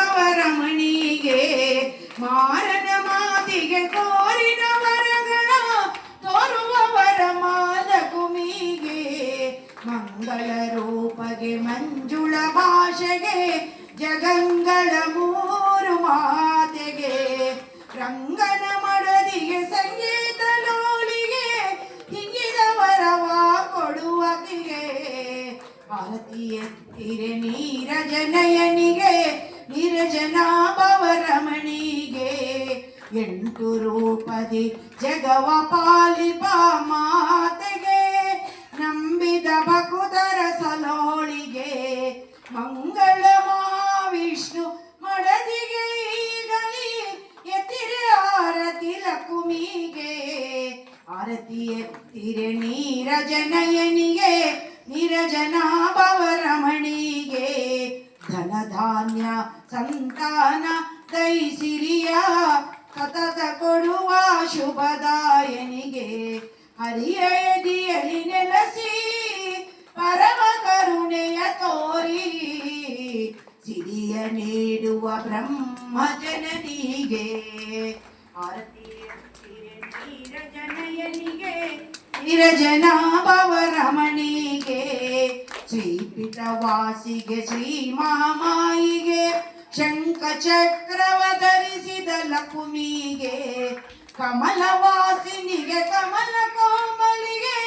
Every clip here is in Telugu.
ನಿರಜನಾಭವರಮಣಿಗೆ ಮಾರನ ಮಾತಿಗೆ ಕೋರಿನ ವರಗಳ ತೋರುವವರ ಮಾಲಕುಮಿಗೆ ಮಂಗಳ ರೂಪಗೆ ಮಂಜುಳ ಭಾಷೆಗೆ ಜಗಂಗಳ ಮೂರು ಮಾತೆಗೆ ರಂಗನ ಮಡದಿಗೆ ಸಂಗೀತ ಭಾರತೀಯ ನೀರ ನೀರಜನಯನಿಗೆ ನಿರಜನಾಭವರಮಣಿಗೆ ಎಂಟು ರೂಪದಿ ಜಗವ ಪಾಲಿಪ ಮಾತೆಗೆ, ನಂಬಿದ ಭಕುತರ ಸಲೋಳಿಗೆ. ಮಂಗಳ ವಿಷ್ಣು ಮಡದಿಗೆ ಈಗಲಿ, ಎತ್ತಿರೆ ಆರತಿ ಲಕುಮಿಗೆ. ಆರತಿ ಎತ್ತಿರೆ ನೀರಜನಯನಿಗೆ ನಿರಜನಾಭವರಮಣಿಗೆ ಧನಧಾನ್ಯ ಸಂತಾನ ದೈಸಿರಿಯ ಸತತ ಕೊಡುವ ಶುಭದಾಯನಿಗೆ ಹರಿಯದಿಯಲಿ ನೆಲೆಸಿ, ಪರಮ ಕರುಣೆಯ ತೋರಿ. ಸಿರಿಯ ನೀಡುವ ಬ್ರಹ್ಮ ಜನನಿಗೆ, ಆರತಿ ನಿರಜನಾ ನೀರಜನಯನಿಗೆ ನಿರಜನಾಭವರಮಣಿಗೆ ಶ್ರೀಪಿತವಾಸಿಗೆ ಶ್ರೀ ಮಾಮಾಯಿಗೆ ಶಂಖ ಚಕ್ರವ ಧರಿಸಿದ ಲಕುಮಿಗೆ ಕಮಲವಾಸಿನಿಗೆ ಕಮಲ ಕೋಮಲಿಗೆ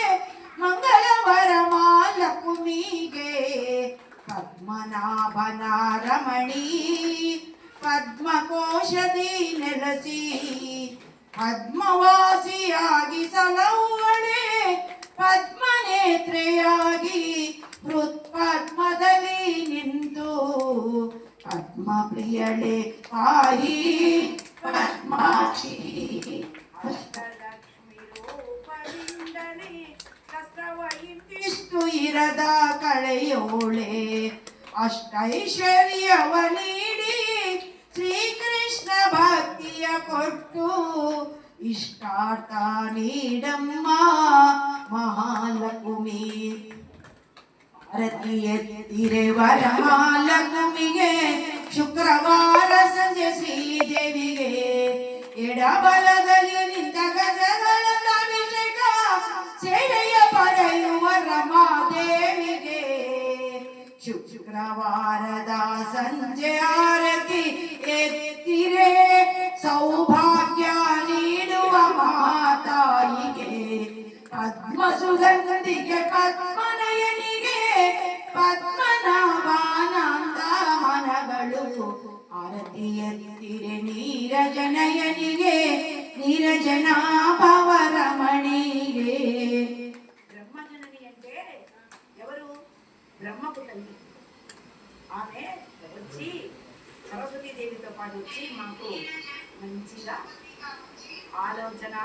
ಮಂಗಳವರ ಮಾಲಕುಮಿಗೆ ಪದ್ಮನಾಭನ ರಮಣಿ ಪದ್ಮಕೋಶದಿ ನೆಲೆಸಿ ಪದ್ಮವಾಸಿಯಾಗಿ ಸಲಹುವಳೆ ಪದ್ಮನೇತ್ರೆಯಾಗಿ ಪದ್ಮಪ್ರಿಯಳೆ ಆಯಿ ಪದ್ಮಾಕ್ಷಿ. ಇಷ್ಟು ಇರದ ಕಳೆಯೋಳೆ. ಅಷ್ಟೈಶ್ವರ್ಯವ ನೀಡಿ ಶ್ರೀಕೃಷ್ಣ ಭಕ್ತಿಯ ಕೊಟ್ಟು ಇಷ್ಟಾರ್ಥ ನೀಡಮ್ಮ ಮಹಾಲಕ್ಷ್ಮಿ. ರತಿಯ ತಿರೆ ವರ ಮಹಾಲಕ್ಷ್ಮಿಗೆ ಶುಕ್ರವಾರ ಸಂಜೆ ಶ್ರೀದೇವಿಗೆ ಎಡಬಲದಲ್ಲಿ ನಿಂತ ಗಜಗಳ ಅಭಿಷೇಕ ಸೇವೆಯ ಪಡೆಯುವ ರಮಾದೇವಿಗೆ. ಶುಕ್ರವಾರದ ಸಂಜೆ ಆರತಿ ಎತ್ತಿರೆ ಸೌಭಾಗ್ಯ ನೀಡುವ ಮಾತಾಯಿಗೆ. ಪದ್ಮ ಸುಗಂಧಿಗೆ ಪದ್ಮನಯನಿಗೆ ಮನಗಳು ಆರತಿ ಎತ್ತಿರೆ ನೀರಜನಯನಿಗೆ ನೀರಜನಾಭವರಮಣಿಗೆ బ్రహ్మజనని అంటే ఎవరు బ్రహ్మకు తల్లి ఆమె వచ్చి సరస్వతీ దేవితో పాటు వచ్చి మాకు మంచిగా ఆలోచన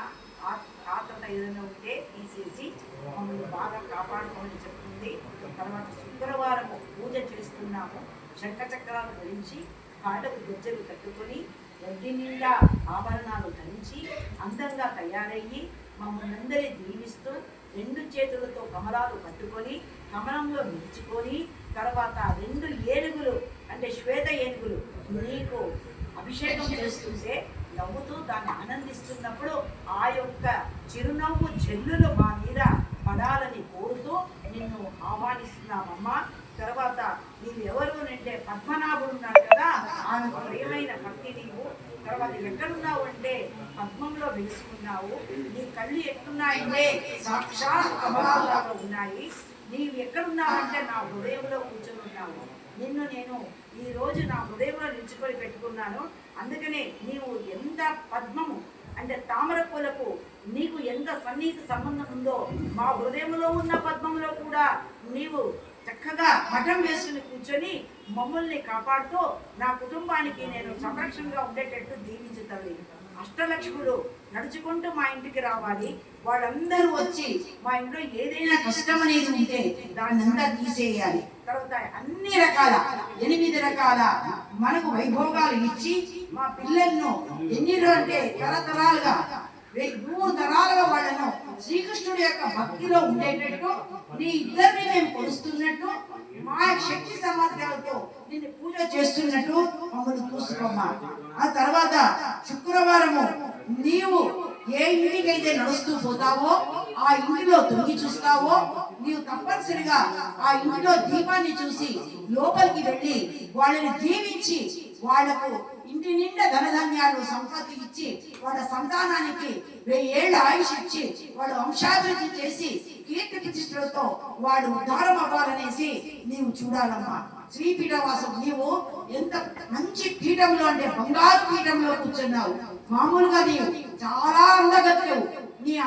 ఆ- ఆత్రత ఏదైనా ఉంటే తీసేసి మమ్మల్ని బాగా కాపాడుకోమని చెప్తుంది తర్వాత శుక్రవారము పూజ చేస్తున్నాము శంఖచక్రాలు ధరించి కాళ్ళకు గజ్జలు కట్టుకొని వడ్డీ నిండా ఆభరణాలు ధరించి అందంగా తయారయ్యి మమ్మల్ని అందరి దీవిస్తూ రెండు చేతులతో కమలాలు పట్టుకొని కమలంలో నిలుచుకొని తర్వాత రెండు ఏనుగులు అంటే శ్వేత ఏనుగులు నీకు అభిషేకం చేస్తుంటే నవ్వుతూ దాన్ని ఆనందిస్తున్నప్పుడు ఆ యొక్క చిరునవ్వు చెల్లులు మా మీద పడాలని కోరుతూ నిన్ను ఆహ్వానిస్తున్నామమ్మా. తర్వాత నీవెవరు? అంటే పద్మనాభుడు ఉన్నాడు కదా ఆయన ప్రియమైన భక్తి నీవు. తర్వాత ఎక్కడున్నావు అంటే పద్మంలో వెలుసుకున్నావు. నీ కళ్ళు ఎట్టున్నాయంటే సాక్షాత్ కమలాలాగా ఉన్నాయి. నీవు ఎక్కడున్నావంటే నా హృదయంలో కూర్చొని ఉన్నావు. నిన్ను నేను ఈ రోజు నా హృదయంలో నిలుచుకొని పెట్టుకున్నాను. అందుకనే నీవు ఎంత పద్మము అంటే తామర పూలకు నీకు ఎంత సన్నిహిత సంబంధం ఉందో మా హృదయంలో ఉన్న పద్మంలో కూడా నీవు చక్కగా మఠం వేసుకుని కూర్చొని మమ్మల్ని కాపాడుతూ నా కుటుంబానికి నేను సంరక్షణగా ఉండేటట్టు దీవించు తల్లి. అష్టలక్ష్ముడు నడుచుకుంటూ మా ఇంటికి రావాలి. వాళ్ళందరూ వచ్చి మా ఇంట్లో ఏదైనా కష్టం అనేది ఉంటే దాన్ని అంతా తీసేయాలి. తర్వాత అన్ని రకాల ఎనిమిది రకాల మనకు వైభోగాలు ఇచ్చి మా పిల్లలను ఎన్ని అంటే తరతరాలుగా మూడు తరాలుగా వాళ్ళను శ్రీకృష్ణుడి యొక్క భక్తిలో ఉండేటట్టు నీ ఇద్దరిని మేము కొలుస్తున్నట్టు మా శక్తి సామర్థ్యాలతో నిన్ను పూజ చేస్తున్నట్టు మమ్మల్ని చూసుకోమ్మా. ఆ తర్వాత శుక్రవారము నీవు ఏ ఇంటికైతే నడుస్తూ పోతావో ఆ ఇంటిలో తొంగి చూస్తావో నీవు తప్పనిసరిగా ఆ ఇంటిలో దీపాన్ని చూసి లోపలికి వెళ్ళి వాళ్ళని దీవించి వాళ్ళకు ఇంటి నిండా ధనధాన్యాలు సంపత్తి ఇచ్చి వాళ్ళ సంతానానికి వెయ్యేళ్ళ ఆయుష్ ఇచ్చి వాళ్ళ వంశాభివృద్ధి చేసి కీర్తి ప్రతిష్టలతో వాడు ఉద్ధారం అవ్వాలనేసి నీవు చూడాలమ్మా. శ్రీపీఠవాసం నీవు ఎంత మంచి పీఠంలో అంటే బంగారు పీఠంలో కూర్చున్నావు. మామూలుగా నీవు చాలా అందగత్తెవు.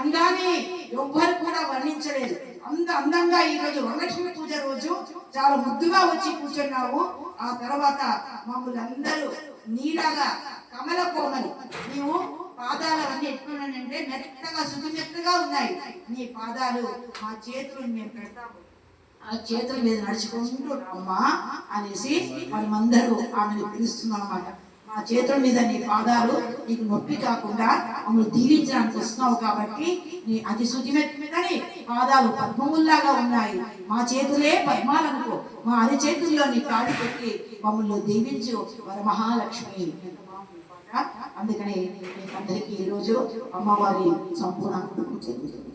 అందాన్ని ఎవ్వరు కూడా వర్ణించలేదు. అంత అందంగా ఈ రోజు వరలక్ష్మి పూజ రోజు చాలా ముద్దుగా వచ్చి కూర్చున్నావు. ఆ తర్వాత మమ్మల్ని అందరూ నీలాగా కమల కోమలి నీవు పాదాలు అన్ని ఎట్లున్నాయంటే మెత్తగా సుతిమెత్తగా ఉన్నాయి. నీ పాదాలు మా చేతులు మేము పెడతాము. ఆ చేతుల మీద నడుచుకుంటూ అమ్మా అనేసి మనమందరూ ఆమెను పిలుస్తున్నాం అన్నమాట. మా చేతుల మీద నీ పాదాలు నీకు నొప్పి కాకుండా మమ్మల్ని దీవించడానికి వస్తున్నావు కాబట్టి నీ అతి శుచిమెత్తని పాదాలు పద్మముల్లాగా ఉన్నాయి. మా చేతులే పద్మాలనుకో. మా అరి చేతుల్లో నీ కాళ్ళు పెట్టి మమ్మల్ని దీవించు వర మహాలక్ష్మి. అందుకనే అందరికీ ఈరోజు అమ్మవారి సంపూర్ణ చెందుతుంది.